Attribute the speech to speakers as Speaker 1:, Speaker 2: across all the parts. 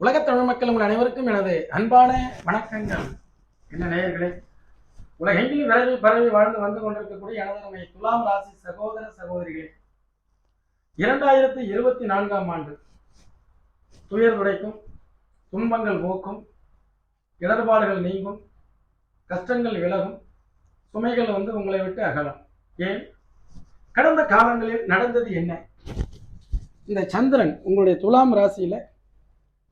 Speaker 1: உலகத் தமிழ் மக்கள் உங்கள் அனைவருக்கும் எனது அன்பான வணக்கங்கள். என்ன நேயர்களே? உலகெங்கிலும் விரைவில் பரவி வாழ்ந்து வந்து கொண்டிருக்கக்கூடிய எனது துலாம் ராசி சகோதர சகோதரிகளே இரண்டாயிரத்தி இருபத்தி நான்காம் ஆண்டு. துயர் துடைக்கும் துன்பங்கள் போக்கும் இடர்பாடுகள் நீங்கும் கஷ்டங்கள் விலகும் சுமைகள் வந்து உங்களை விட்டு அகலும். ஏன்? கடந்த காலங்களில் நடந்தது என்ன? இந்த சந்திரன் உங்களுடைய துலாம் ராசியில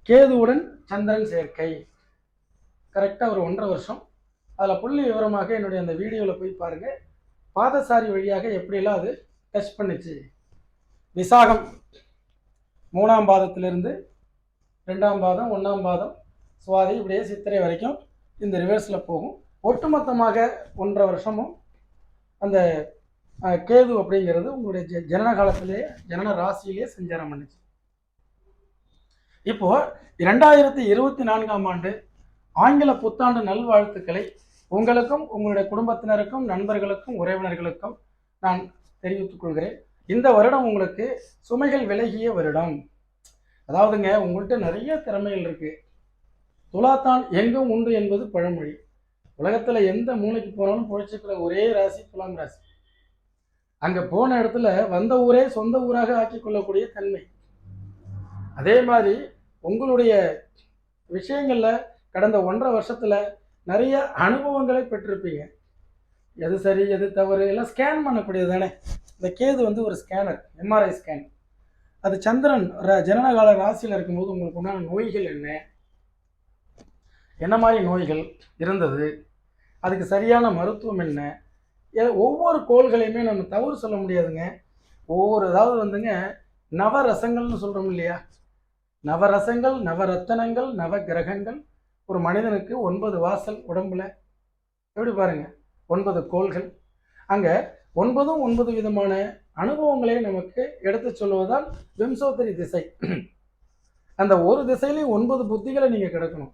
Speaker 1: கேதுவுடன் சந்திரன் சேர்க்கை. கரெக்டாக ஒரு ஒன்றரை வருஷம். அதில் புள்ளி விவரமாக என்னுடைய அந்த வீடியோவில் போய் பாருங்கள் பாதசாரி வழியாக எப்படியெல்லாம் அது டச் பண்ணுச்சு. விசாகம் மூணாம் பாதத்திலிருந்து ரெண்டாம் பாதம் ஒன்றாம் பாதம் சுவாதி இப்படியே சித்திரை வரைக்கும் இந்த ரிவர்ஸில் போகும். ஒட்டுமொத்தமாக ஒன்றரை வருஷமும் அந்த கேது அப்படிங்கிறது உங்களுடைய ஜ ஜனன காலத்திலேயே ஜனன ராசியிலேயே சஞ்சாரம் பண்ணுச்சு. இப்போ இரண்டாயிரத்தி இருபத்தி நான்காம் ஆண்டு ஆங்கில புத்தாண்டு நல்வாழ்த்துக்களை உங்களுக்கும் உங்களுடைய குடும்பத்தினருக்கும் நண்பர்களுக்கும் உறவினர்களுக்கும் நான் தெரிவித்துக் கொள்கிறேன். இந்த வருடம் உங்களுக்கு சுமைகள் விலகிய வருடம். அதாவதுங்க உங்கள்கிட்ட நிறைய திறமைகள் இருக்கு. துலாத்தான் எங்கும் உண்டு என்பது பழமொழி. உலகத்துல எந்த மூளைக்கு போனாலும் பொழைச்சிக்கிற ஒரே ராசி துலாம் ராசி. அங்க போன இடத்துல வந்த ஊரே சொந்த ஊராக ஆக்கிக் கொள்ளக்கூடிய தன்மை. அதே மாதிரி உங்களுடைய விஷயங்களில் கடந்த ஒன்றரை வருஷத்தில் நிறைய அனுபவங்களை பெற்றிருப்பீங்க. எது சரி எது தவறு எல்லாம் ஸ்கேன் பண்ணக்கூடியது தானே? இந்த கேது வந்து ஒரு ஸ்கேனர் எம்ஆர்ஐ ஸ்கேன் அது சந்திரன் ஜனனகால ராசியில் இருக்கும்போது உங்களுக்கு உண்டான நோய்கள் என்ன? என்ன மாதிரி நோய்கள் இருந்தது? அதுக்கு சரியான மருத்துவம் என்ன? ஒவ்வொரு கோள்களையுமே நம்ம தவறு சொல்ல முடியாதுங்க. ஒவ்வொரு அதாவது வந்துங்க நவரசங்கள்னு சொல்கிறோம் இல்லையா? நவரசங்கள் நவரத்தனங்கள் நவ கிரகங்கள் ஒரு மனிதனுக்கு ஒன்பது வாசல் உடம்புல. எப்படி பாருங்க? ஒன்பது கோள்கள். அங்க ஒன்பதும் ஒன்பது விதமான அனுபவங்களை நமக்கு எடுத்து சொல்லுவதால் விம்சோத்தரி திசை. அந்த ஒரு திசையிலையும் ஒன்பது புத்திகளை நீங்க கிடக்கணும்.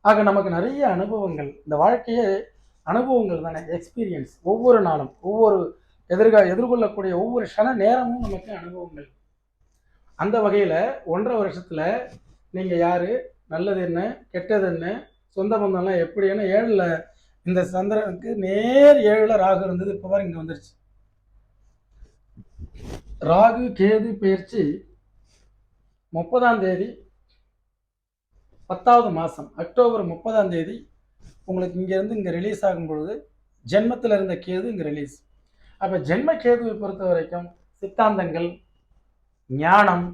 Speaker 1: ஆக நமக்கு நிறைய அனுபவங்கள். இந்த வாழ்க்கையே அனுபவங்கள் தானே எக்ஸ்பீரியன்ஸ் ஒவ்வொரு நாளும் ஒவ்வொரு எதிர்கா எதிர்கொள்ளக்கூடிய ஒவ்வொரு க்ஷண நேரமும் நமக்கு அனுபவங்கள். அந்த வகையில் ஒன்றரை வருஷத்தில் நீங்கள் யார்? நல்லது என்ன? கெட்டது என்ன? சொந்த பந்தம்லாம் எப்படின்னு ஏழில் இந்த சந்திரனுக்கு நேர் ஏழில் ராகு இருந்தது. இப்போ பாருங்க இங்கே வந்துருச்சு. ராகு கேது பயிற்சி முப்பதாம் தேதி பத்தாவது மாதம் அக்டோபர் முப்பதாம் தேதி உங்களுக்கு இங்கேருந்து இங்கே ரிலீஸ் ஆகும் பொழுது ஜென்மத்தில் இருந்த கேது இங்கே ரிலீஸ் அப்போ ஜென்ம கேதுவை பொறுத்த வரைக்கும் சித்தாந்தங்கள் ஞானம்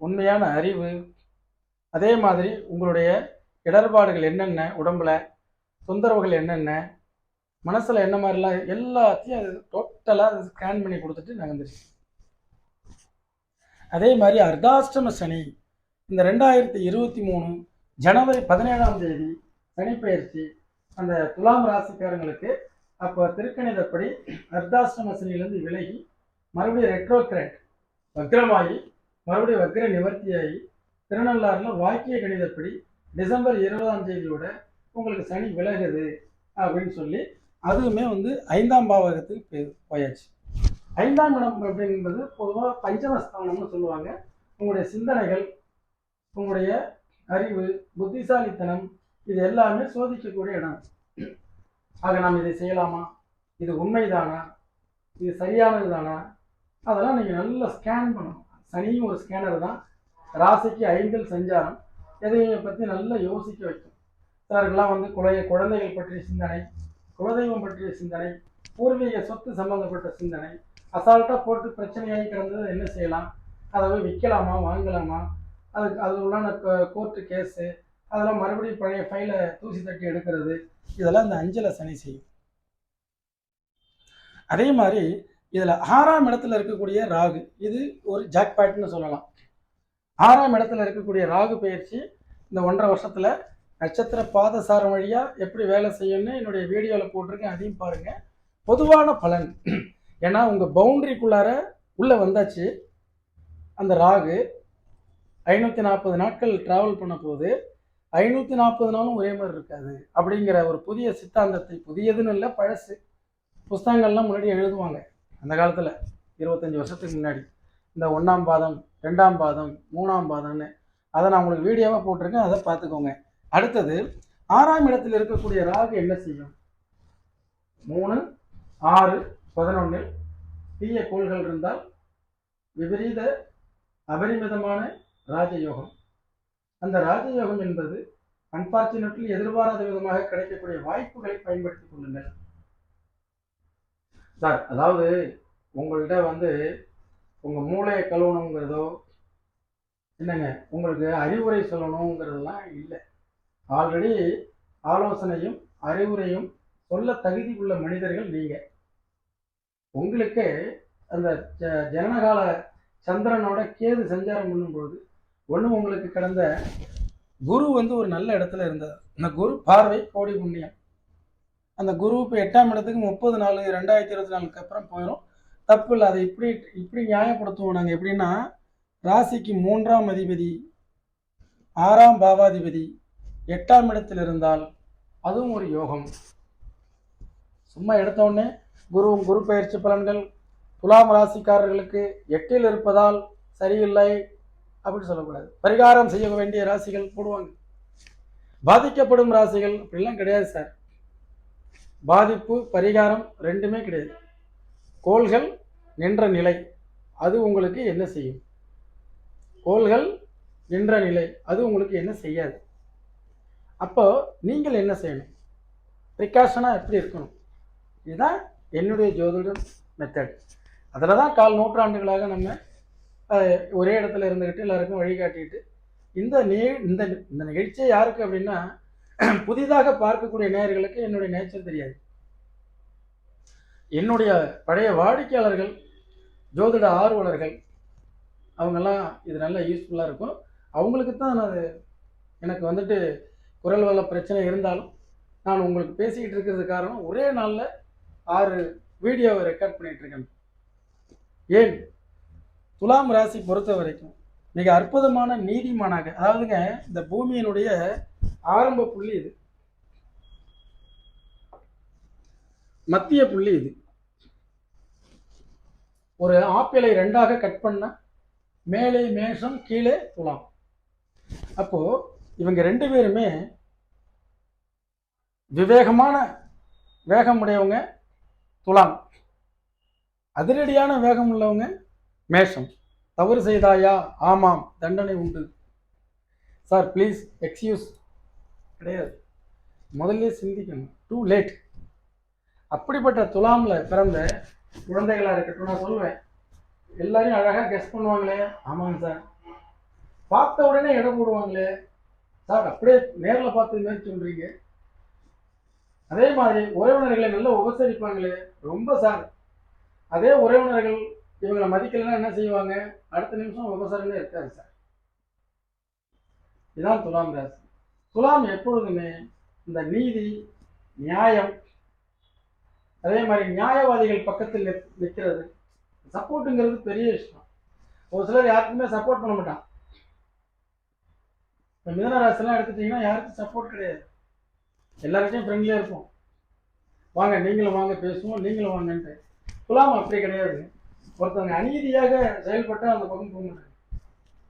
Speaker 1: உண்மையான அறிவு அதே மாதிரி உங்களுடைய இடர்பாடுகள் என்னென்ன உடம்புல தொந்தரவுகள் என்னென்ன மனசில் என்ன மாதிரிலாம் எல்லாத்தையும் அது டோட்டலாக ஸ்கேன் பண்ணி கொடுத்துட்டு நகர்ந்துருச்சு அதே மாதிரி அர்த்தாஷ்டம சனி இந்த ரெண்டாயிரத்தி இருபத்தி மூணு ஜனவரி பதினேழாம் தேதி சனிப்பெயர்ச்சி அந்த துலாம் ராசிக்காரங்களுக்கு அப்போ திருக்கணிதப்படி அர்த்தாஷ்டம சனியிலேருந்து விலகி மறுபடியும் ரெட்ரோகிரேட் வக்ரமாகி மறுபடியும் வக்ர நிவர்த்தியாகி திருநள்ளாறில் வாக்கிய கணிதப்படி டிசம்பர் இருபதாம் தேதியோட உங்களுக்கு சனி விலகுது அப்படின்னு சொல்லி அதுவுமே வந்து ஐந்தாம் பாவகத்துக்கு போயாச்சு. ஐந்தாம் இடம் அப்படின்றது பொதுவாக பஞ்சமஸ்தானம்னு சொல்லுவாங்க. உங்களுடைய சிந்தனைகள் உங்களுடைய அறிவு புத்திசாலித்தனம் இது எல்லாமே சோதிக்கக்கூடிய இடம். ஆக நாம் இதை செய்யலாமா? இது உண்மைதானா? இது சரியானது தானா அதெல்லாம் நீங்கள் நல்லா ஸ்கேன் பண்ணணும். சனியும் ஒரு ஸ்கேனர் தான். ராசிக்கு ஐந்தில் சஞ்சாரம். எதையுமே பற்றி நல்லா யோசிக்க வைக்கும் சிலருக்கெல்லாம் வந்து குழைய குழந்தைகள் பற்றிய சிந்தனை குலதெய்வம் பற்றிய சிந்தனை பூர்வீக சொத்து சம்பந்தப்பட்ட சிந்தனை அசால்ட்டாக போட்டு பிரச்சனையாகி கிடந்தது என்ன செய்யலாம்? அதை போய் விற்கலாமா வாங்கலாமா? அதுக்கு அது உள்ளான கோர்ட்டு கேஸு அதெல்லாம் மறுபடியும் பழைய ஃபைலை தூசி தட்டி எடுக்கிறது. இதெல்லாம் இந்த அஞ்சலை சனி செய்யும். அதே மாதிரி இதில் ஆறாம் இடத்துல இருக்கக்கூடிய ராகு இது ஒரு ஜாக்பேட்னு சொல்லலாம். ஆறாம் இடத்துல இருக்கக்கூடிய ராகு பயிற்சி இந்த ஒன்றரை வருஷத்தில் நட்சத்திர பாதசாரம் வழியாக எப்படி வேலை செய்யணும்னு என்னுடைய வீடியோவில் போட்டிருக்கேன் அதையும் பாருங்கள் பொதுவான பலன். ஏன்னா உங்கள் பவுண்டரிக்குள்ளார உள்ளே வந்தாச்சு. அந்த ராகு ஐநூற்றி நாற்பது நாட்கள் ட்ராவல் பண்ண போது ஐநூற்றி நாற்பது நாளும் ஒரே மாதிரி இருக்காது. அப்படிங்கிற ஒரு புதிய சித்தாந்தத்தை புதியதுன்னு இல்லை பழசு. புஸ்தகங்கள்லாம் முன்னாடி எழுதுவாங்க. அந்த காலத்தில் இருபத்தஞ்சி வருஷத்துக்கு முன்னாடி. இந்த ஒன்றாம் பாதம் ரெண்டாம் பாதம் மூணாம் பாதம்னு அதை நான் உங்களுக்கு வீடியோவாக போட்டிருக்கேன். அதை பார்த்துக்கோங்க. அடுத்தது ஆறாம் இடத்தில் இருக்கக்கூடிய ராகு என்ன செய்யும்? மூணு ஆறு பதினொன்றில் தீய கோள்கள் இருந்தால் விபரீத அபரிமிதமான ராஜயோகம். அந்த ராஜயோகம் என்பது அன்பார்ச்சுனேட்லி எதிர்பாராத விதமாக கிடைக்கக்கூடிய வாய்ப்புகளை பயன்படுத்திக் கொள்ளுங்கள். சார் அதாவது உங்கள்கிட்ட வந்து உங்கள் மூளையை கழுவணுங்கிறதோ என்னங்க உங்களுக்கு அறிவுரை சொல்லணுங்கிறதெல்லாம் இல்லை. ஆல்ரெடி ஆலோசனையும் அறிவுரையும் சொல்ல தகுதி உள்ள மனிதர்கள் நீங்கள் உங்களுக்கு அந்த ஜ- ஜனனகால சந்திரனோட கேது சஞ்சாரம் பண்ணும்பொழுது ஒன்று உங்களுக்கு கடந்த குரு வந்து ஒரு நல்ல இடத்துல இருந்தார். அந்த குரு பார்வை கோடி புண்ணியம். அந்த குரு இப்போ எட்டாம் இடத்துக்கு முப்பது நாலு ரெண்டாயிரத்தி இருபத்தி நாலுக்கு அப்புறம் போயிடும் தப்பு இல்லை அதை இப்படி இப்படி நியாயப்படுத்துவோம் நாங்கள் எப்படின்னா ராசிக்கு மூன்றாம் அதிபதி ஆறாம் பாவாதிபதி எட்டாம் இடத்தில் இருந்தால் அதுவும் ஒரு யோகம். சும்மா எடுத்தோடனே குரு குரு பயிற்சி பலன்கள் துலாம் ராசிக்காரர்களுக்கு எட்டில் இருப்பதால் சரியில்லை அப்படின்னு சொல்லக்கூடாது. பரிகாரம் செய்ய வேண்டிய ராசிகள் போடுவாங்க. பாதிக்கப்படும் ராசிகள் அப்படிலாம் கிடையாது சார். பாதிப்பு பரிகாரம் ரெண்டுமே கிடையாது. கோள்கள் நின்ற நிலை அது உங்களுக்கு என்ன செய்யும்? கோள்கள் நின்ற நிலை அது உங்களுக்கு என்ன செய்யாது? அப்போ நீங்கள் என்ன செய்யணும்? ப்ரிகாஷனாக எப்படி இருக்கணும்? இதுதான் என்னுடைய ஜோதிடம் மெத்தட் அதில் தான் கால் நூற்றாண்டுகளாக நம்ம ஒரே இடத்துல இருந்துக்கிட்டு எல்லாருக்கும் வழிகாட்டிட்டு இந்த நே இந்த இந்த நிகழ்ச்சியை யாருக்கு அப்படின்னா புதிதாக பார்க்கக்கூடிய நேயர்களுக்கு என்னுடைய நேச்சர் தெரியாது. என்னுடைய பழைய வாடிக்கையாளர்கள் ஜோதிட ஆர்வலர்கள் அவங்கெல்லாம் இது நல்லா யூஸ்ஃபுல்லாக இருக்கும். அவங்களுக்கு தான் நான் அது எனக்கு வந்துட்டு குரல் வள பிரச்சனை இருந்தாலும் நான் உங்களுக்கு பேசிக்கிட்டு இருக்கிறது காரணம் ஒரே நாளில் ஆறு வீடியோவை ரெக்கார்ட் பண்ணிகிட்ருக்கேன் ஏன்? துலாம் ராசி பொறுத்த வரைக்கும் மிக அற்புதமான நீதிமானாக அதாவதுங்க இந்த பூமியினுடைய ஆரம்ப புள்ளி இது. மத்திய புள்ளி இது. ஒரு ஆப்பிளை ரெண்டாக கட் பண்ண மேலே மேஷம் கீழே துலாம். அப்போ இவங்க ரெண்டு பேருமே விவேகமான வேகம் உடையவங்க துலாம். அதிரடியான வேகம் உள்ளவங்க மேஷம். தவறு செய்தாயா? ஆமாம் தண்டனை உண்டு. சார் ப்ளீஸ் எக்ஸ்கியூஸ் கிடையாது. முதல்ல சிந்திக்கணும். டூ லேட் அப்படிப்பட்ட துலாமில் பிறந்த குழந்தைகளாக இருக்கட்டும் நான் சொல்லுவேன் எல்லாரையும் அழகாக கெஸ் பண்ணுவாங்களே. ஆமாங்க சார் பார்த்த உடனே இடம் போடுவாங்களே. சார் அப்படியே நேரில் பார்த்து மாதிரி சொல்கிறீங்க அதே மாதிரி உறவினர்களை நல்லா உபசரிப்பாங்களே. ரொம்ப சார் அதே உறவினர்கள் இவங்களை மதிக்கலைன்னா என்ன செய்வாங்க? அடுத்த நிமிஷம் உபசரமே இருக்காது சார் இதுதான் துலாம் ராசி. துலாம் எப்பொழுதுமே இந்த நீதி நியாயம் அதே மாதிரி நியாயவாதிகள் பக்கத்தில் நிற்கிறது. சப்போர்ட்டுங்கிறது பெரிய விஷயம். ஒரு சிலர் யாருக்குமே சப்போர்ட் பண்ண மாட்டான் இப்போ மிதனராசெல்லாம் எடுத்துட்டிங்கன்னா யாருக்கும் சப்போர்ட் கிடையாது. எல்லாருக்கும் ஃப்ரெண்ட்லியாக இருப்போம். வாங்க நீங்களும் வாங்க பேசுவோம் நீங்களும் வாங்கன்ட்டு. துலாம் அப்படி கிடையாது. ஒருத்தவங்க அநீதியாக செயல்பட்டால் அந்த பக்கம் போக மாட்டாங்க.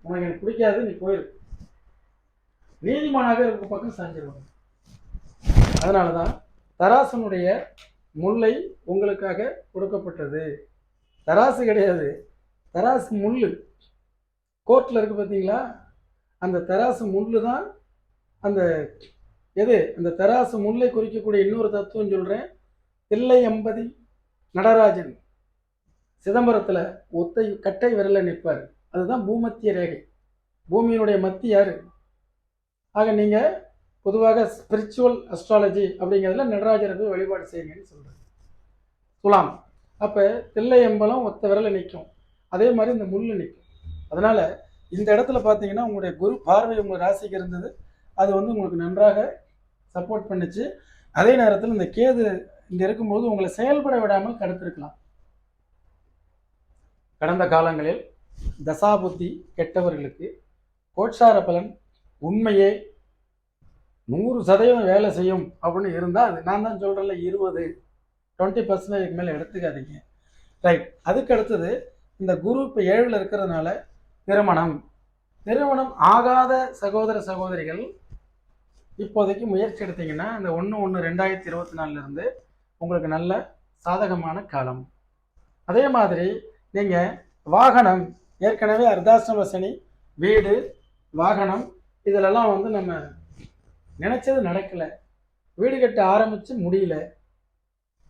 Speaker 1: உனக்கு எனக்கு பிடிக்காது நீ போயிரு. நீதிமானாக இவங்க பக்கம் சாஞ்சிருவாங்க அதனால தான் தராசனுடைய முல்லை உங்களுக்காக கொடுக்கப்பட்டது. தராசு கிடையாது. தராசு முள்ளு. கோர்ட்டில் இருக்கு பார்த்தீங்களா அந்த தராசு முள்ளு தான் அந்த எது? அந்த தராசு முல்லை குறிக்கக்கூடிய இன்னொரு தத்துவம் சொல்கிறேன் தில்லை எம்பதி நடராஜன் சிதம்பரத்தில் ஒத்தை கட்டை விரல நிற்பார். அதுதான் பூமத்திய ரேகை. பூமியினுடைய மத்தி யார்? ஆக நீங்கள் பொதுவாக ஸ்பிரிச்சுவல் அஸ்ட்ராலஜி அப்படிங்கிறதுல நடராஜருக்கு போய் வழிபாடு செய்யுங்கன்னு சொல்கிறேன் துலாம். அப்போ தில்லை எம்பலம் ஒத்த விரல நிற்கும் அதே மாதிரி இந்த முள்ளு நிற்கும் அதனால் இந்த இடத்துல பார்த்தீங்கன்னா உங்களுடைய குரு பார்வை உங்கள் ராசிக்கு இருந்தது. அது வந்து உங்களுக்கு நன்றாக சப்போர்ட் பண்ணிச்சு. அதே நேரத்தில் இந்த கேது இங்கே இருக்கும்போது உங்களை செயல்பட விடாமல் தடுத்திருக்கலாம். கடந்த காலங்களில் தசாபுத்தி கெட்டவர்களுக்கு கோட்சார பலன் உண்மையே நூறு சதவீதம் வேலை செய்யும் அப்படின்னு இருந்தால் அது நான் தான் சொல்கிறேன்ல இருபது. டுவெண்ட்டி பர்சன்டேஜ் மேலே எடுத்துக்காதீங்க. ரைட் அதுக்கு அடுத்தது இந்த குரு இப்போ ஏழில் இருக்கிறதுனால திருமணம். திருமணம் ஆகாத சகோதர சகோதரிகள் இப்போதைக்கு முயற்சி எடுத்தீங்கன்னா இந்த ஒன்று ஒன்று ரெண்டாயிரத்தி இருபத்தி நாலுலேருந்து உங்களுக்கு நல்ல சாதகமான காலம். அதே மாதிரி நீங்கள் வாகனம். ஏற்கனவே அர்தாசிரம சனி வீடு வாகனம் இதிலெல்லாம் வந்து நம்ம நினச்சது நடக்கலை. வீடு கட்ட ஆரம்பித்து முடியல.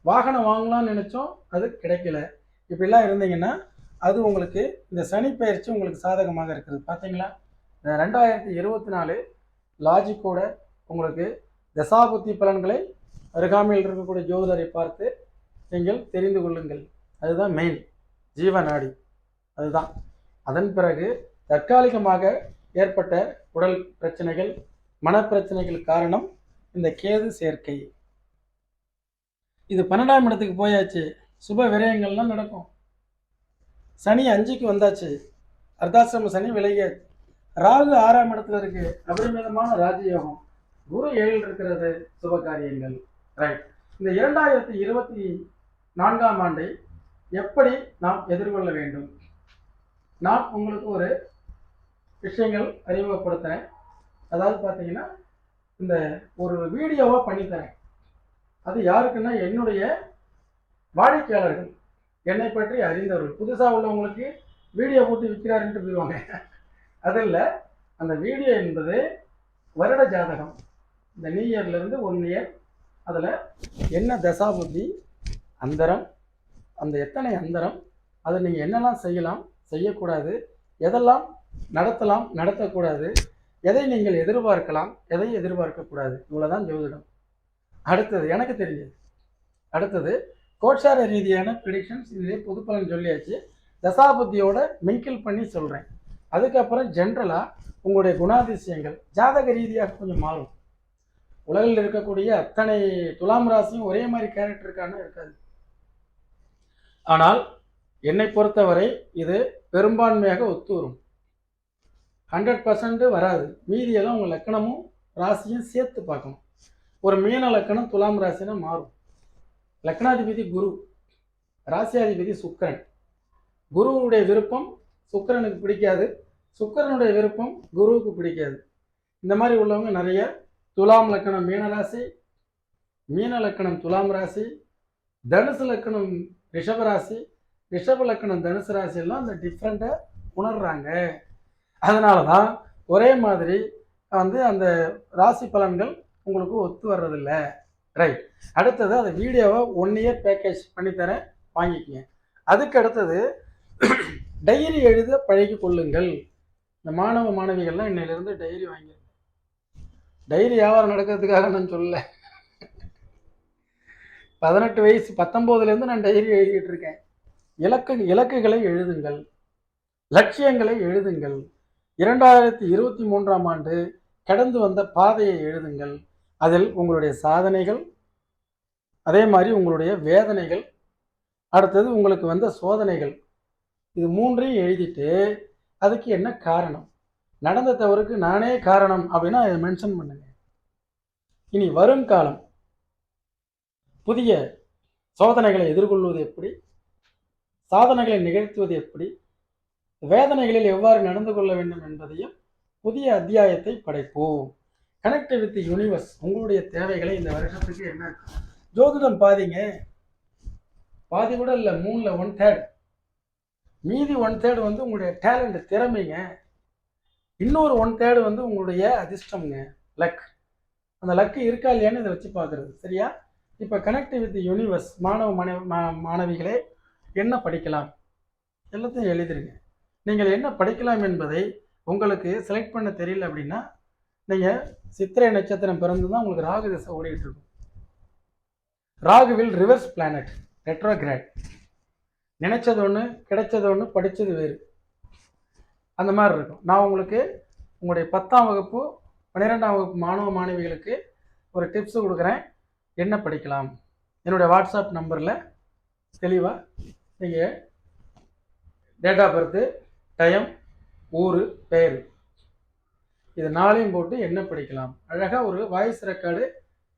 Speaker 1: வாகனம் வாங்கலாம்னு நினச்சோம் அது கிடைக்கல. இப்படிலாம் இருந்தீங்கன்னா அது உங்களுக்கு இந்த சனி பயிற்சி உங்களுக்கு சாதகமாக இருக்குது. பார்த்தீங்களா இந்த ரெண்டாயிரத்தி இருபத்தி நாலு லாஜிக்கோட உங்களுக்கு தசாபுத்தி பலன்களை அருகாமையில் இருக்கக்கூடிய ஜோதிடரை பார்த்து நீங்கள் தெரிந்து கொள்ளுங்கள். அதுதான் மெயின் ஜீவநாடி அதுதான். அதன் பிறகு தற்காலிகமாக ஏற்பட்ட உடல் பிரச்சனைகள் மனப்பிரச்சனைகள் காரணம் இந்த கேது சேர்க்கை. இது பன்னெண்டாம் இடத்துக்கு போயாச்சு. சுப விரயங்கள்லாம் நடக்கும். சனி அஞ்சுக்கு வந்தாச்சு. அர்த்தாசிரம சனி விலகியாச்சு ராகு ஆறாம் இடத்துல இருக்கு. அபரிமிதமான ராஜயோகம். குரு ஏழில் இருக்கிறது சுப காரியங்கள். ரைட் இந்த இரண்டாயிரத்தி இருபத்தி நான்காம் ஆண்டை எப்படி நாம் எதிர்கொள்ள வேண்டும்? நான் உங்களுக்கு ஒரு விஷயங்கள் அறிமுகப்படுத்துகிறேன் அதாவது பார்த்தீங்கன்னா இந்த ஒரு வீடியோவாக பண்ணித்தரேன். அது யாருக்குன்னா என்னுடைய வாடிக்கையாளர்கள். என்னை பற்றி அறிந்தவர்கள். புதுசாக உள்ளவங்களுக்கு வீடியோ போட்டு விற்கிறாருன்ட்டு போயிடுவாங்க. அது இல்லை அந்த வீடியோ என்பது வருட ஜாதகம். இந்த நியூ இயர்லேருந்து ஒன் இயர் அதில் என்ன தசாபுத்தி அந்தரம் அந்த எத்தனை அந்தரம் அதை நீங்கள் என்னெல்லாம் செய்யலாம் செய்யக்கூடாது எதெல்லாம் நடத்தலாம் நடத்தக்கூடாது. எதை நீங்கள் எதிர்பார்க்கலாம் எதை எதிர்பார்க்கக்கூடாது? இவ்வளோதான் ஜோதிடம். அடுத்தது எனக்கு தெரிஞ்சது. அடுத்தது கோட்சார ரீதியான ப்ரிடிக்ஷன்ஸ் இதிலே பொதுப்பலன் சொல்லியாச்சு. தசாபுத்தியோட மிங்கிள் பண்ணி சொல்கிறேன் அதுக்கப்புறம் ஜென்ரலாக உங்களுடைய குணாதிசயங்கள் ஜாதக ரீதியாக கொஞ்சம் மாறும். உலகில் இருக்கக்கூடிய அத்தனை துலாம் ராசியும் ஒரே மாதிரி கேரக்டருக்கான இருக்காது. ஆனால் என்னை பொறுத்தவரை இது பெரும்பான்மையாக ஒத்து வரும். ஹண்ட்ரட் பர்சன்ட் வராது. மீதியெல்லாம் உங்கள் லக்கணமும் ராசியும் சேர்த்து பார்க்கணும். ஒரு மீன லக்கணம் துலாம் ராசினா மாறும். லக்னாதிபதி குரு ராசியாதிபதி சுக்கிரன். குருவுடைய விருப்பம் சுக்கிரனுக்கு பிடிக்காது. சுக்கிரனுடைய விருப்பம் குருவுக்கு பிடிக்காது. இந்த மாதிரி உள்ளவங்க நிறைய துலாம் லக்கணம் மீனராசி மீன லக்கணம் துலாம் ராசி தனுசு லக்கணம் ரிஷபராசி ரிஷப லக்கணம் தனுசு ராசி எல்லாம் அந்த டிஃப்ரெண்ட்டை உணர்றாங்க. அதனால தான் ஒரே மாதிரி வந்து அந்த ராசி பலன்கள் உங்களுக்கு ஒத்து வர்றதில்ல. ரைட் அடுத்தது அந்த வீடியோவை ஒன் இயர் பேக்கேஜ் பண்ணித்தரேன். வாங்கிக்கங்க. அதுக்கு அடுத்தது டைரி எழுத பழகி கொள்ளுங்கள். இந்த மாணவ மாணவிகள்லாம் இன்னையிலேருந்து டைரி வாங்கிருங்க. டைரி வியாபாரம் நடக்கிறதுக்காக நான் சொல்லல. பதினெட்டு வயசு பத்தொம்போதுலேருந்து நான் டைரி எழுதிட்டு இருக்கேன். இலக்கு இலக்குகளை எழுதுங்கள். லட்சியங்களை எழுதுங்கள். இரண்டாயிரத்தி இருபத்தி மூன்றாம் ஆண்டு கடந்து வந்த பாதையை எழுதுங்கள். அதில் உங்களுடைய சாதனைகள் அதே மாதிரி உங்களுடைய வேதனைகள் அடுத்தது உங்களுக்கு வந்த சோதனைகள். இது மூன்றையும் எழுதிட்டு அதுக்கு என்ன காரணம்? நடந்த தவறுக்கு நானே காரணம் அப்படின்னா அதை மென்ஷன் பண்ணுங்க. இனி வரும் காலம். புதிய சோதனைகளை எதிர்கொள்வது எப்படி? சாதனைகளை நிகழ்த்துவது எப்படி? வேதனைகளில் எவ்வாறு நடந்து கொள்ள வேண்டும் என்பதையும் புதிய அத்தியாயத்தை படைப்போம். கனெக்ட் வித் யூனிவர்ஸ் உங்களுடைய தேவைகளை இந்த வருஷத்துக்கு என்ன? ஜோதிடம் பாதிங்க. பாதி கூட இல்லை மூணில் ஒன் தேர்ட் மீதி ஒன் தேர்டு வந்து உங்களுடைய டேலண்ட் திறமைங்க. இன்னொரு ஒன் தேர்டு வந்து உங்களுடைய அதிர்ஷ்டம்ங்க. லக் அந்த லக்கு இருக்கா இல்லையான்னு இதை வச்சு பார்க்குறது. சரியா? இப்போ கனெக்ட் வித் யூனிவர்ஸ் மாணவ மாணவ மா- மாணவிகளே என்ன படிக்கலாம்? எல்லாத்தையும் எழுதிருங்க. நீங்கள் என்ன படிக்கலாம் என்பதை உங்களுக்கு செலக்ட் பண்ண தெரியல அப்படின்னா நீங்கள் சித்திரை நட்சத்திரம் பிறந்து தான் உங்களுக்கு ராகு திசை ஓடிட்டு இருக்கும். ராகுவில் ரிவர்ஸ் பிளானட் ரெட்ரோகிராட் நினைச்சது ஒன்று கிடைச்சது ஒன்று படித்தது வேறு. அந்த மாதிரி இருக்கும். நான் உங்களுக்கு உங்களுடைய பத்தாம் வகுப்பு பன்னிரெண்டாம் வகுப்பு மாணவ மாணவிகளுக்கு ஒரு டிப்ஸ் கொடுக்குறேன். என்ன படிக்கலாம்? என்னுடைய வாட்ஸ்அப் நம்பரில் தெளிவாக நீங்கள் டேட் ஆஃப் பர்த்து டயம் ஊர் பெயர். இது நாளையும் போட்டு என்ன படிக்கலாம்? அழகாக ஒரு வாய்ஸ் ரெக்கார்டு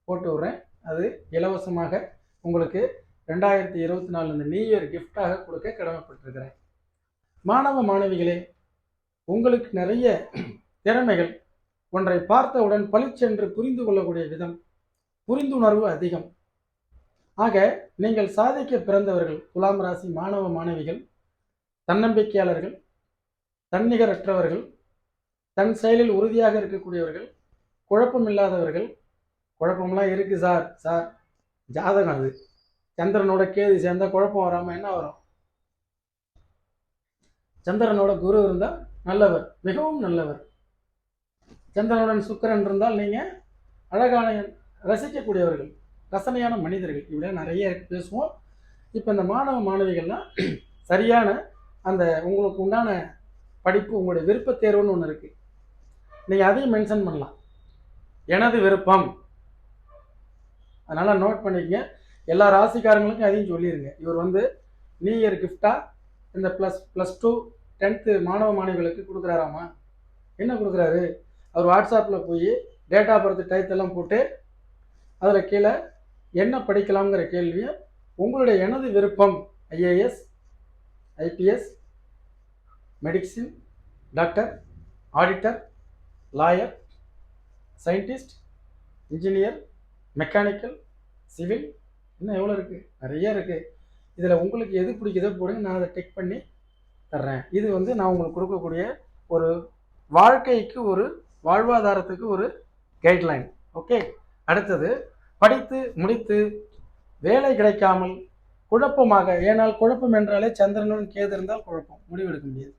Speaker 1: போட்டு விட்றேன். அது இலவசமாக உங்களுக்கு ரெண்டாயிரத்தி இருபத்தி நாலு இந்த நியூ இயர் கிஃப்டாக கொடுக்க கடமைப்பட்டிருக்கிறேன். மாணவ மாணவிகளே உங்களுக்கு நிறைய திறமைகள். ஒன்றை பார்த்தவுடன் பளிச்சென்று புரிந்து கொள்ளக்கூடிய விதம். புரிந்துணர்வு அதிகம். ஆக நீங்கள் சாதிக்க பிறந்தவர்கள் துலாம் ராசி மாணவ மாணவிகள் தன்னம்பிக்கையாளர்கள் தன்னிகரற்றவர்கள் தன் செயலில் உறுதியாக இருக்கக்கூடியவர்கள் குழப்பம் இல்லாதவர்கள் குழப்பம்லாம் இருக்குது சார் சார் ஜாதகம் அது. சந்திரனோட கேது சேர்ந்தால் குழப்பம் வராமல் என்ன வரும்? சந்திரனோட குரு இருந்தால் நல்லவர் மிகவும் நல்லவர். சந்திரனுடன் சுக்கரன் இருந்தால் நீங்கள் அழகான ரசிக்கக்கூடியவர்கள் ரசனையான மனிதர்கள். இப்படியே நிறைய பேசுவோம். இப்போ இந்த மாணவ மாணவிகள்லாம் சரியான அந்த உங்களுக்கு உண்டான படிப்பு உங்களுடைய விருப்ப தேர்வுன்னு ஒன்று இருக்குது நீங்கள் அதையும் மென்ஷன் பண்ணலாம். எனது விருப்பம். அதனால் நோட் பண்ணிக்கங்க. எல்லா ராசிக்காரங்களுக்கும் அதையும் சொல்லிடுங்க இவர் வந்து நியூ இயர் கிஃப்டாக இந்த ப்ளஸ் ப்ளஸ் டூ டென்த்து மாணவ மாணவிகளுக்கு கொடுக்குறாராமா? என்ன கொடுக்குறாரு? அவர் வாட்ஸ்அப்பில் போய் டேட்டா பர்த் டயத்தெல்லாம் போட்டு அதில் கீழே என்ன படிக்கலாம்ங்கிற கேள்வியை உங்களுடைய எனது விருப்பம் IAS IPS medicine doctor auditor lawyer scientist engineer mechanical civil இன்னும் எவ்வளோ இருக்குது நிறைய இருக்குது இதில் உங்களுக்கு எது பிடிக்குதோ போடுங்க. நான் அதை டெக் பண்ணி தர்றேன். இது வந்து நான் உங்களுக்கு கொடுக்கக்கூடிய ஒரு வாழ்க்கைக்கு ஒரு வாழ்வாதாரத்துக்கு ஒரு கைட்லைன் ஓகே அடுத்தது படித்து முடித்து வேலை கிடைக்காமல் குழப்பமாக ஏனால் குழப்பம் என்றாலே சந்திரனுடன் கேது இருந்தால் குழப்பம். முடிவெடுக்க முடியாது.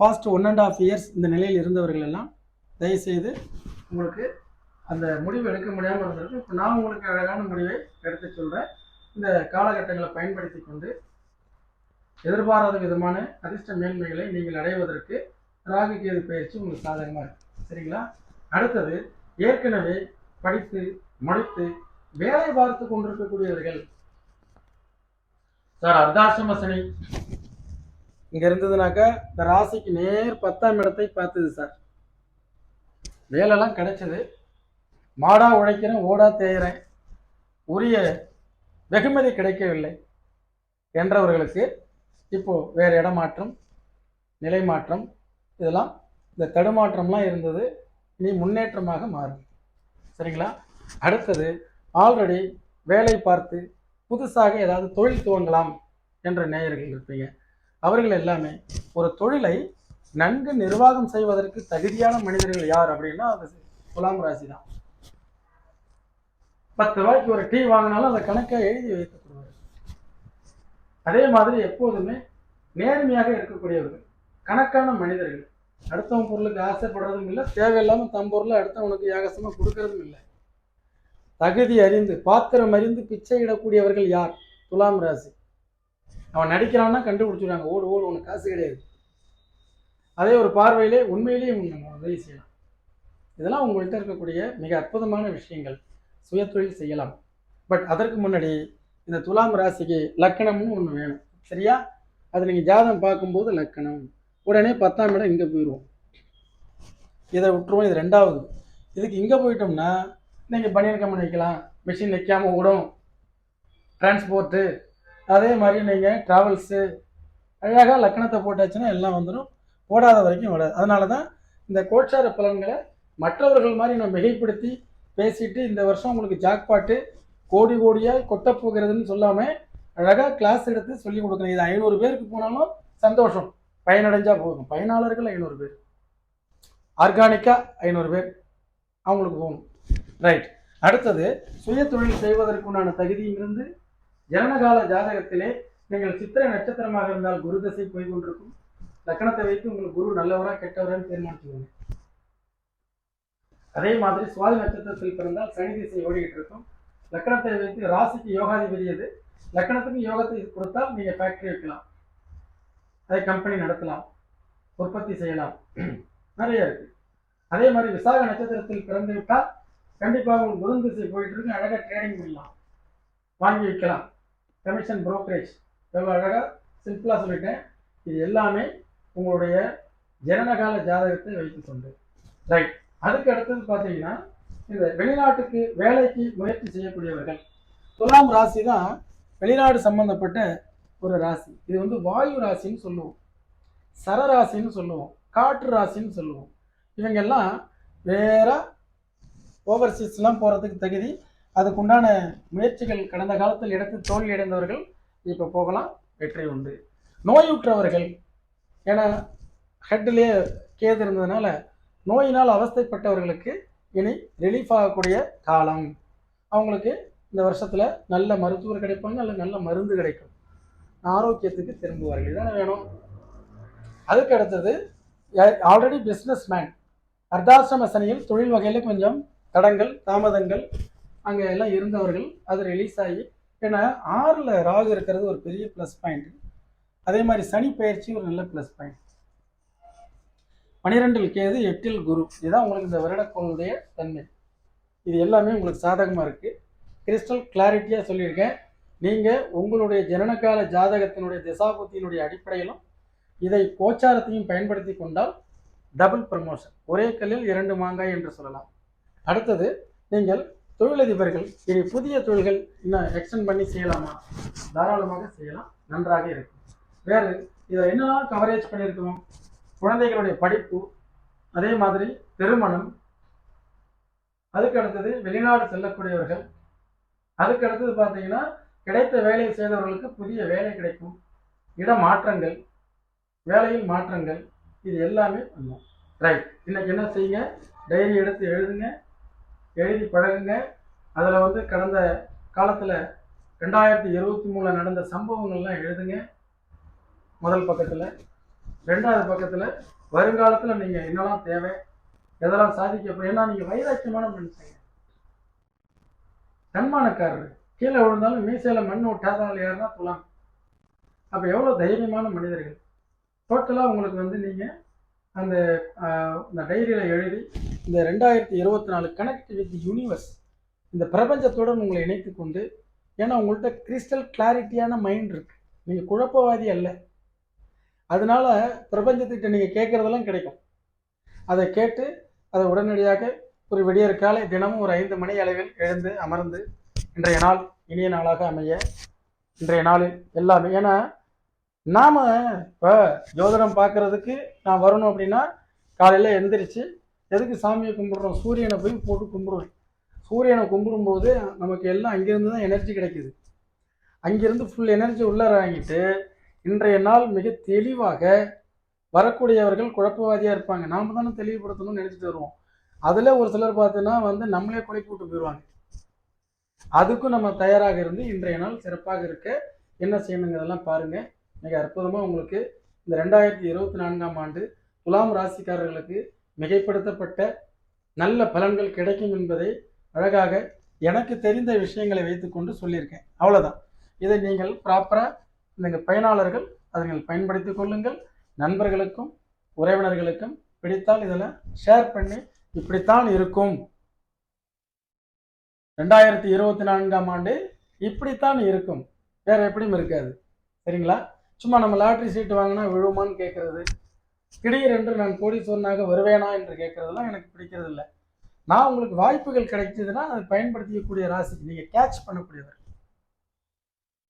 Speaker 1: Past one and half years இந்த நிலையில் இருந்தவர்கள் எல்லாம் தயவுசெய்து உங்களுக்கு அந்த முடிவு எடுக்க முடியாமல் இருந்திருக்கு. இப்போ நான் உங்களுக்கு அழகான முடிவை எடுத்து சொல்கிறேன் இந்த காலகட்டங்களை பயன்படுத்தி கொண்டு எதிர்பாராத விதமான அதிர்ஷ்ட மேன்மைகளை நீங்கள் அடைவதற்கு ராகு கேது பயிற்சி உங்களுக்கு சாதகமாக இருக்குது சரிங்களா? அடுத்தது ஏற்கனவே படித்து முடித்து வேலை பார்த்து கொண்டிருக்கக்கூடியவர்கள். சார் அர்த்தாசிரம சனி. இங்கே இருந்ததுனாக்கா இந்த ராசிக்கு நேர் பத்தாம் இடத்தை பார்த்தது சார். வேலைலாம் கிடைச்சது. மாடா உழைக்கிறேன் ஓடா தேயிறேன். உரிய வெகுமதி கிடைக்கவில்லை என்றவர்களுக்கு இப்போது வேறு இடமாற்றம் நிலை மாற்றம் இதெல்லாம் இந்த தடுமாற்றம்லாம் இருந்தது. இனி முன்னேற்றமாக மாறும். சரிங்களா? அடுத்தது ஆல்ரெடி வேலை பார்த்து புதுசாக ஏதாவது தொழில் துவங்கலாம் என்ற நேயர்கள் இருப்பீங்க. அவர்கள் எல்லாமே ஒரு தொழிலை நன்கு நிர்வாகம் செய்வதற்கு தகுதியான மனிதர்கள் யார் அப்படின்னா அது துலாம் ராசி தான். பத்து ரூபாய்க்கு ஒரு டீ வாங்கினாலும் அந்த கணக்கை எழுதி வைத்துக் அதே மாதிரி எப்போதுமே நேர்மையாக இருக்கக்கூடியவர்கள் கணக்கான மனிதர்கள். அடுத்தவன் பொருளுக்கு ஆசைப்படுறதும் இல்லை தேவையில்லாமல் தம் பொருளை அடுத்தவனுக்கு ஏகசமாக கொடுக்கறதும் இல்லை. தகுதி அறிந்து பாத்திரம் அறிந்து பிச்சை இடக்கூடியவர்கள் யார்? துலாம் ராசி. அவன் நடிக்கிறான்னா கண்டுபிடிச்சிடுறாங்க ஓடு ஓடு உனக்கு காசு கிடையாது. அதே ஒரு பார்வையிலே உண்மையிலேயே நம்ம உதவி செய்யலாம். இதெல்லாம் உங்கள்கிட்ட இருக்கக்கூடிய மிக அற்புதமான விஷயங்கள். சுயதொழில் செய்யலாம். பட் அதற்கு முன்னாடி இந்த துலாம் ராசிக்கு லக்கணம்னு ஒன்று வேணும். சரியா? அது நீங்கள் ஜாதகம் பார்க்கும்போது லக்கணம். உடனே பத்தாம் இடம் இங்கே போயிடுவோம் இதை விட்டுருவோம். இது ரெண்டாவது. இதுக்கு இங்கே போயிட்டோம்னா நீங்கள் பனியன் கம்பெனி வைக்கலாம். மிஷின் வைக்காமல் ஓடும். டிரான்ஸ்போர்ட்டு அதே மாதிரி நீங்கள் ட்ராவல்ஸு அழகாக லக்கணத்தை போட்டாச்சுன்னா எல்லாம் வந்துடும் போடாத வரைக்கும் விடாது அதனால தான் இந்த கோட்சார பலன்களை மற்றவர்கள் மாதிரி நம்ம மிகைப்படுத்தி பேசிட்டு இந்த வருஷம் உங்களுக்கு ஜாக்பாட்டு கோடி கோடியாக கொட்ட போகிறதுன்னு சொல்லாமல் அழகாக கிளாஸ் எடுத்து சொல்லி கொடுக்கணும். இது ஐநூறு பேருக்கு போனாலும் சந்தோஷம். பயனடைஞ்சால் போதும். பயனாளர்கள் ஐநூறு பேர். ஆர்கானிக்காக ஐநூறு பேர் அவங்களுக்கு போகணும் ரைட் அடுத்தது சுய தொழில் செய்வதற்குண்டான தகுதியும் இருந்து ஜனனகால ஜாதகத்திலே நீங்கள் சித்திரை நட்சத்திரமாக இருந்தால் குரு தசை போய் கொண்டிருக்கும். லக்கணத்தை வைத்து உங்களுக்கு குரு நல்லவரா கெட்டவரான்னு தீர்மானிச்சுக்கோங்க. அதே மாதிரி சுவாதி நட்சத்திரத்தில் பிறந்தால் சனி திசை ஓடிக்கிட்டு இருக்கும். லக்கணத்தை வைத்து ராசிக்கு யோகாதிபதி எது? லக்கணத்துக்கு யோகத்தை கொடுத்தால் நீங்கள் ஃபேக்டரி வைக்கலாம். அதை கம்பெனி நடத்தலாம். உற்பத்தி செய்யலாம். நிறைய இருக்கு. அதே மாதிரி விசாக நட்சத்திரத்தில் பிறந்து விட்டால் கண்டிப்பாக உங்களுக்கு புதன் திசை போயிட்டு இருக்கு. அழகாக ட்ரேடிங் பண்ணலாம். வாங்கி விற்கலாம் கமிஷன் ப்ரோக்கரேஜ் எவ்வளோ அழகாக சிம்பிளாக சொல்லிட்டேன். இது எல்லாமே உங்களுடைய ஜனனகால ஜாதகத்தை வைத்துக்கொண்டு ரைட் அதுக்கு அடுத்தது பார்த்தீங்கன்னா இந்த வெளிநாட்டுக்கு வேலைக்கு முயற்சி செய்யக்கூடியவர்கள். துலாம் ராசி தான் வெளிநாடு சம்பந்தப்பட்ட ஒரு ராசி. இது வந்து வாயு ராசின்னு சொல்லுவோம். சரராசின்னு சொல்லுவோம். காற்று ராசின்னு சொல்லுவோம். இவங்கெல்லாம் வேற ஓவர்சீஸ்லாம் போகிறதுக்கு தகுதி அதுக்குண்டான முயற்சிகள் கடந்த காலத்தில் எடுத்து தோல்வி அடைந்தவர்கள் இப்போ போகலாம் வெற்றி உண்டு. நோயுற்றவர்கள் ஏன்னா ஹெட்லேயே கேது இருந்ததுனால நோயினால் அவஸ்தைப்பட்டவர்களுக்கு இனி ரிலீஃப் ஆகக்கூடிய காலம். அவங்களுக்கு இந்த வருஷத்தில் நல்ல மருத்துவர் கிடைப்பாங்க அல்ல நல்ல மருந்து கிடைக்கும். ஆரோக்கியத்துக்கு திரும்புவார்கள். இதானே வேணும். அதுக்கு அடுத்தது ஆல்ரெடி பிஸ்னஸ் மேன் அர்த்தாசிரம சனியில் தொழில் வகையில் கொஞ்சம் தடங்கள் தாமதங்கள் அங்கே எல்லாம் இருந்தவர்கள் அது ரிலீஸ் ஆகி ஏன்னா ஆறில் ராகு இருக்கிறது ஒரு பெரிய ப்ளஸ் பாயிண்ட் அதே மாதிரி சனி பயிற்சி ஒரு நல்ல ப்ளஸ் பாயிண்ட் பனிரெண்டில் கேது எட்டில் குரு. இதுதான் உங்களுக்கு இந்த வருடக்கோளுடைய தன்மை. இது எல்லாமே உங்களுக்கு சாதகமாக இருக்குது கிறிஸ்டல் கிளாரிட்டியாக சொல்லியிருக்கேன். நீங்கள் உங்களுடைய ஜனனகால ஜாதகத்தினுடைய திசாபுத்தியினுடைய அடிப்படையிலும் இதை கோச்சாரத்தையும் பயன்படுத்தி கொண்டால் டபுள் ப்ரமோஷன் ஒரே கல்லில் இரண்டு மாங்காய் என்று சொல்லலாம். அடுத்தது நீங்கள் தொழிலதிபர்கள் இனி புதிய தொழில்கள் இன்னும் எக்ஸ்டெண்ட் பண்ணி செய்யலாமா? தாராளமாக செய்யலாம். நன்றாக இருக்கும். வேறு இதை என்னெல்லாம் கவரேஜ் பண்ணியிருக்கோம் குழந்தைகளுடைய படிப்பு அதே மாதிரி திருமணம் அதுக்கு அடுத்தது வெளிநாடு செல்லக்கூடியவர்கள் அதுக்கு அடுத்தது பார்த்தீங்கன்னா கிடைத்த வேலையை செய்தவர்களுக்கு புதிய வேலை கிடைக்கும். இட மாற்றங்கள் வேலையில் மாற்றங்கள் இது எல்லாமே பண்ணும் ரைட் இன்னைக்கு என்ன செய்யுங்க? டைரி எடுத்து எழுதுங்க. எழுதி பழகுங்க. அதில் வந்து கடந்த காலத்தில் ரெண்டாயிரத்தி இருபத்தி மூணில் நடந்த சம்பவங்கள்லாம் எழுதுங்க. முதல் பக்கத்தில். ரெண்டாவது பக்கத்தில் வருங்காலத்தில் நீங்கள் என்னெல்லாம் தேவை எதெல்லாம் சாதிக்க ஏன்னா நீங்கள் வைராக்கியமான மனுஷங்க. தன்மானக்காரர். கீழே விழுந்தாலும் மீசையில் மண் விட்டாதான் யாருன்னா துலாம். அப்போ எவ்வளோ தைரியமான மனிதர்கள். டோட்டலாக உங்களுக்கு வந்து நீங்கள் அந்த அந்த டைரியில் எழுதி இந்த ரெண்டாயிரத்தி இருபத்தி நாலு கனெக்ட் வித் யூனிவர்ஸ் இந்த பிரபஞ்சத்துடன் உங்களை இணைத்து கொண்டு ஏன்னா உங்கள்கிட்ட கிறிஸ்டல் கிளாரிட்டியான மைண்ட் இருக்குது நீங்கள் குழப்பவாதி அல்ல. அதனால பிரபஞ்சத்திட்ட நீங்கள் கேட்குறதெல்லாம் கிடைக்கும். அதை கேட்டு அதை உடனடியாக ஒரு விடியற் காலை தினமும் ஒரு ஐந்து மணி அளவில் எழுந்து அமர்ந்து இன்றைய நாள் இனிய நாளாக அமைய இன்றைய நாளில் எல்லாமே ஏன்னா நாம் இப்போ ஜோதிடம் பார்க்கறதுக்கு நான் வரணும் அப்படின்னா காலையில் எந்திரிச்சு எதுக்கு சாமியை கும்பிடுறோம்? சூரியனை போய் போட்டு கும்பிடுவேன் சூரியனை கும்பிடும்போது நமக்கு எல்லாம் அங்கேருந்து தான் எனர்ஜி கிடைக்குது. அங்கேருந்து ஃபுல் எனர்ஜி உள்ளார வாங்கிட்டு இன்றைய நாள் மிக தெளிவாக வரக்கூடியவர்கள் குழப்பவாதியாக இருப்பாங்க. நாம் தானே தெளிவுபடுத்தணும்னு நினச்சிட்டு வருவோம். அதில் ஒரு சிலர் பார்த்தீங்கன்னா வந்து நம்மளே குழப்பி விட்டு போயிடுவாங்க. அதுக்கும் நம்ம தயாராக இருந்து இன்றைய நாள் சிறப்பாக இருக்க என்ன செய்யணுங்கிறதெல்லாம் பாருங்கள் மிக அற்புதமாக உங்களுக்கு இந்த ரெண்டாயிரத்தி இருபத்தி நான்காம் ஆண்டு துலாம் ராசிக்காரர்களுக்கு மிகைப்படுத்தப்பட்ட நல்ல பலன்கள் கிடைக்கும் என்பதை அழகாக எனக்கு தெரிந்த விஷயங்களை வைத்துக்கொண்டு சொல்லியிருக்கேன். அவ்வளோதான் இதை நீங்கள் ப்ராப்பராக நீங்கள் பயனாளர்கள் அதை நீங்கள் பயன்படுத்திக் கொள்ளுங்கள். நண்பர்களுக்கும் உறவினர்களுக்கும் பிடித்தால் இதெல்லாம் ஷேர் பண்ணி இப்படித்தான் இருக்கும். ரெண்டாயிரத்தி இருபத்தி நான்காம் ஆண்டு இப்படித்தான் இருக்கும். வேறு எப்படியும் இருக்காது. சரிங்களா? சும்மா நம்ம லாட்ரி சீட்டு வாங்கினா விழுமான்னு கேட்குறது திடீரென்று நான் கோடீஸ்வரனாக வருவேனா என்று கேட்குறதுலாம் எனக்கு பிடிக்கிறது இல்லை நான் உங்களுக்கு வாய்ப்புகள் கிடைச்சதுன்னா அதை பயன்படுத்திக்கக்கூடிய ராசிக்கு நீங்கள் கேட்ச் பண்ணக்கூடியவர்.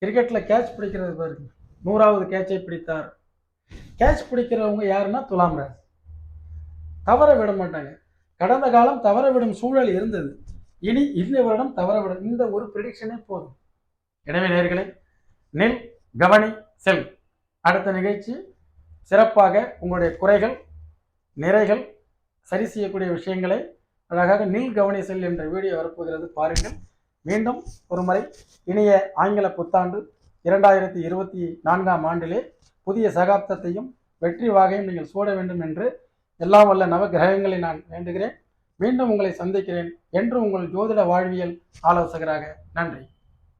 Speaker 1: கிரிக்கெட்டில் கேட்ச் பிடிக்கிறது பாருங்க. நூறாவது கேட்சை பிடித்தார். கேட்ச் பிடிக்கிறவங்க யாருன்னா துலாம் ராசி. தவற விட மாட்டாங்க. கடந்த காலம் தவற விடும் சூழல் இருந்தது. இனி இந்த வருடம் தவற விடும் இந்த ஒரு ப்ரிடிக்ஷனே போதும். எனவே நேர்களே நெல் கவனி செல். அடுத்த நிகழ்ச்சி சிறப்பாக உங்களுடைய குறைகள் நிறைகள் சரி செய்யக்கூடிய விஷயங்களை அழகாக நில் கவனி செல் என்ற வீடியோ வரப்போகிறது பாருங்கள். மீண்டும் ஒரு முறை இனிய ஆங்கில புத்தாண்டு இரண்டாயிரத்தி இருபத்தி நான்காம் ஆண்டிலே புதிய சகாப்தத்தையும் வெற்றி வாகையும் நீங்கள் சூட வேண்டும் என்று எல்லாம் வல்ல நவ கிரகங்களை நான் வேண்டுகிறேன். மீண்டும் உங்களை சந்திக்கிறேன் என்று உங்கள் ஜோதிட வாழ்வியல் ஆலோசகராக நன்றி.